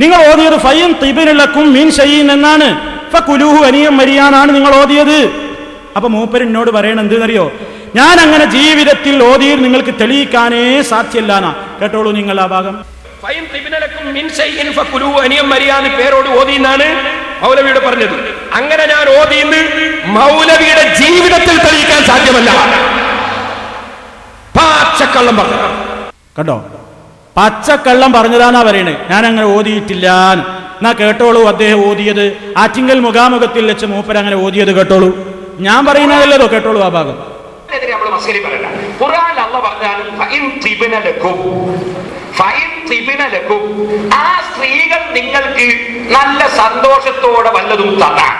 നിങ്ങൾ ഓതിയത് ഫൈൻ തിബിനിളക്കും മീൻ ഷയ്യീൻ എന്നാണ്. കുലൂഹു അനിയം മരിയാനാണ് നിങ്ങൾ ഓതിയത്. അപ്പൊ മൂപ്പര് എന്നോട് പറയണ എന്തെന്നറിയോ? ഞാൻ അങ്ങനെ ജീവിതത്തിൽ ഓതിയിൽ നിങ്ങൾക്ക് തെളിയിക്കാനേ സാധ്യല്ല കേട്ടോളൂ നിങ്ങൾ ആ ഭാഗം. പേരോട് ഓതി എന്നാണ് മൗലവിയോട് പറഞ്ഞത്. അങ്ങനെ ഞാൻ ഓതിന്ന് മൗലവിയുടെ ജീവിതത്തിൽ തെളിയിക്കാൻ സാധ്യമല്ല. പാച്ചക്കള്ളം പറഞ്ഞു. കണ്ടോ? പച്ചക്കള്ളം പറഞ്ഞതാന്നാ പറയണേ. ഞാൻ അങ്ങനെ ഓതിയിട്ടില്ല. എന്നാ കേട്ടോളൂ അദ്ദേഹം ഓതിയത്. ആറ്റിങ്കൽ മുഖാമുഖത്തിൽ വെച്ച് മൂപ്പർ അങ്ങനെ ഓതിയത് കേട്ടോളൂ. ഞാൻ പറയുന്നതല്ലോ കേട്ടോളൂ ആ ഭാഗം. ആ സ്ത്രീകൾ നിങ്ങൾക്ക് നല്ല സന്തോഷത്തോടെ വല്ലതും തന്നാൽ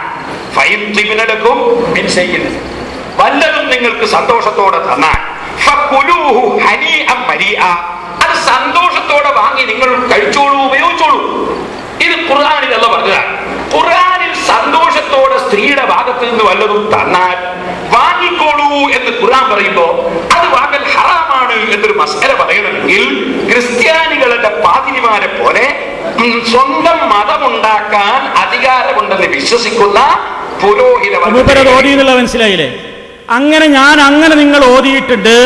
വല്ലതും നിങ്ങൾക്ക് സന്തോഷത്തോടെ തന്നാൽ സന്തോഷത്തോടെ വാങ്ങി നിങ്ങൾ കഴിച്ചോളൂ ഉപയോഗിച്ചോളൂ. ഇത് ഖുർആാനിൽ അല്ല പറഞ്ഞതാണ്. ഖുർആാനിൽ സന്തോഷത്തോടെ സ്ത്രീയുടെ ഭാഗത്ത് നിന്ന് വല്ലതും തന്നാൽ വാങ്ങിക്കോളൂ എന്ന് ഖുർആൻ പറയുമ്പോ അത് വാങ്ങൽ ഹറാമാണ് എന്നൊരു മസല പറയണമെങ്കിൽ ക്രിസ്ത്യാനികളുടെ പാതിരിമാരെ പോലെ സ്വന്തം മതമുണ്ടാക്കാൻ അധികാരമുണ്ടെന്ന് വിശ്വസിക്കുന്ന പുരോഹിത മനസ്സിലായില്ലേ? അങ്ങനെ ഞാൻ അങ്ങനെ നിങ്ങൾ ഓതിയിട്ടുണ്ട്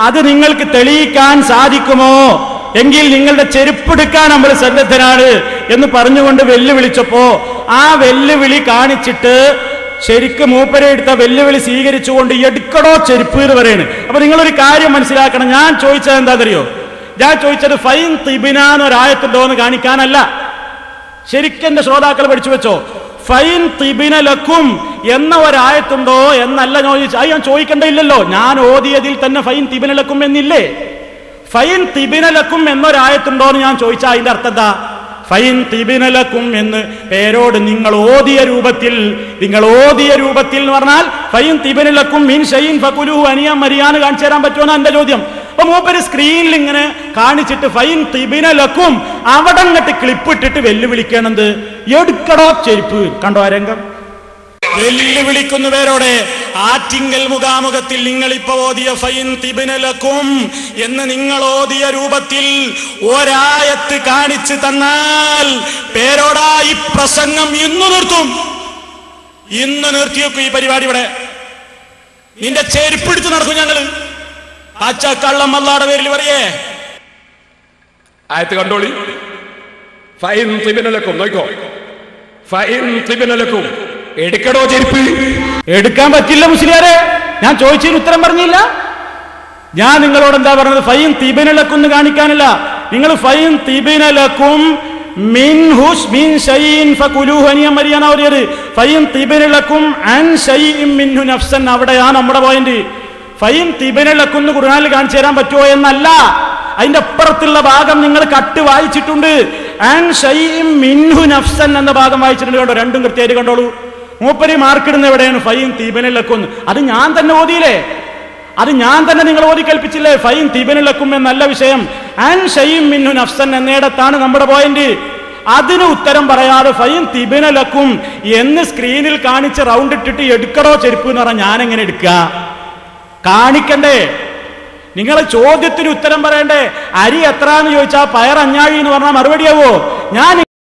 അത് നിങ്ങൾക്ക് തെളിയിക്കാൻ സാധിക്കുമോ? എങ്കിൽ നിങ്ങളുടെ ചെരുപ്പെടുക്കാൻ നമ്മൾ സന്നദ്ധനാണ് എന്ന് പറഞ്ഞുകൊണ്ട് വെല്ലുവിളിച്ചപ്പോ ആ വെല്ലുവിളി കാണിച്ചിട്ട് ശരിക്കും മൂപ്പരെ എടുത്ത വെല്ലുവിളി സ്വീകരിച്ചുകൊണ്ട് എടുക്കടോ ചെരുപ്പ് എന്ന് പറയാണ്. അപ്പൊ നിങ്ങളൊരു കാര്യം മനസ്സിലാക്കണം. ഞാൻ ചോദിച്ചത് എന്താണെന്നറിയോ? ഞാൻ ചോദിച്ചത് ഫൈൻ തിബിന ഒരായത്തുണ്ടോ എന്ന് കാണിക്കാനല്ല. ശരിക്കും എന്റെ ശ്രോതാക്കൾ പഠിച്ചു വെച്ചോ. ഫൈൻ തിബിന ലക്കും എന്ന ഒരായത്തുണ്ടോ എന്നല്ല ചോദിച്ചു അയ്യാൻ ഞാൻ ഞാൻ ഓതിയതിൽ തന്നെ ഫൈൻ തിബിനലക്കും എന്നില്ലേ? ഫൈൻ തിബിനലക്കും എന്നൊരായത്തുണ്ടോ എന്ന് ഞാൻ ചോദിച്ചാൽ അതിന്റെ അർത്ഥം എന്താ? ഫൈൻ തിബിനലക്കും എന്ന് പേരോട് നിങ്ങൾ ഓതിയ രൂപത്തിൽ നിങ്ങൾ ഓതിയ രൂപത്തിൽ എന്ന് പറഞ്ഞാൽ ഫൈൻ തിബിനലക്കും മീൻ ഷൈൻ ഫകുലു അനിയ മരിയാന്ന് കാണിച്ചു തരാൻ പറ്റുമോ എന്റെ ചോദ്യം. അപ്പൊ മൂപ്പര് സ്ക്രീനിൽ ഇങ്ങനെ കാണിച്ചിട്ട് ഫൈൻ തിബിനലക്കും അവിടെ അങ്ങോട്ട് ക്ലിപ്പ് ഇട്ടിട്ട് വെല്ലുവിളിക്കണത്. എടുക്കടോ ചെരുപ്പ്. കണ്ടോ ആ രംഗം? വെല്ലുവിളിക്കുന്നു പേരോടെ ആറ്റിങ്കൽ മുഖാമുഖത്തിൽ നിങ്ങൾ ഇപ്പൊ ഓതിയ ഫൈൻ തിബിനലക്കും എന്ന് നിങ്ങൾ ഓതിയ രൂപത്തിൽ ഒരായത്ത് കാണിച്ചു തന്നാൽ പേരോടാ ഈ പ്രസംഗം ഇന്നു നിർത്തും. ഇന്ന് നിർത്തിയേക്കും ഈ പരിപാടി ഇവിടെ. നിന്റെ ചെരുപ്പിടിച്ച് നടക്കും ഞങ്ങൾ. പച്ചക്കള്ളം അല്ലാടെ പേരിൽ പറയേ. ആയത്ത് കണ്ടോളി. ഫൈൻ തിബിനലക്കും നോക്കോ. ഫൈൻ തിബിനലക്കും. എടുക്കടോ ചെരുപ്പ്. എടുക്കാൻ പറ്റില്ല മുസ്ലിയാരെ. ഞാൻ ചോദിച്ചതിന് ഉത്തരം പറഞ്ഞില്ല. ഞാൻ നിങ്ങളോട് എന്താ പറഞ്ഞത്? ഫൈൻ എന്ന് കാണിക്കാനല്ല. നിങ്ങൾ ഫൈൻ തിബിനലക്കും അവിടെയാണ് നമ്മുടെ പോയിന്റ് ഫൈൻ തിബിനലക്കും എന്ന് ഖുർആനിൽ കാണിച്ചു തരാൻ പറ്റുമോ എന്നല്ല. അതിന്റെ അപ്പുറത്തുള്ള ഭാഗം നിങ്ങൾ കട്ട് വായിച്ചിട്ടുണ്ട്. മിൻഹു നഫ്സൻ എന്ന ഭാഗം വായിച്ചിട്ടുണ്ട് കണ്ടോ? രണ്ടും കൃത്യമായിട്ട് കണ്ടോളൂ. മൂപ്പരി മാർക്കിടുന്ന എവിടെയാണ്? ഫൈൻ തീബനിലക്കും അത് ഞാൻ തന്നെ ഓതിയില്ലേ? അത് ഞാൻ തന്നെ നിങ്ങൾ ഓതി കൽപ്പിച്ചില്ലേ ഫൈൻ തീബനിലക്കും എന്നല്ല വിഷയം. ആൻ ഷെയ്യും മിന്നു നഫ്സൻ എന്നിടത്താണ് നമ്മുടെ പോയിന്റ് അതിന് ഉത്തരം പറയാതെ ഫൈൻ തിബിനലക്കും എന്ന് സ്ക്രീനിൽ കാണിച്ച് റൗണ്ട് ഇട്ടിട്ട് എടുക്കടോ ചെരുപ്പ് എന്ന് പറഞ്ഞാൽ ഞാൻ എങ്ങനെ എടുക്ക? കാണിക്കണ്ടേ? നിങ്ങൾ ചോദ്യത്തിന് ഉത്തരം പറയണ്ടേ? അരി എത്ര എന്ന് ചോദിച്ചാൽ പയർ അഞ്ഞാഴി എന്ന് പറഞ്ഞാൽ മറുപടിയാവോ ഞാൻ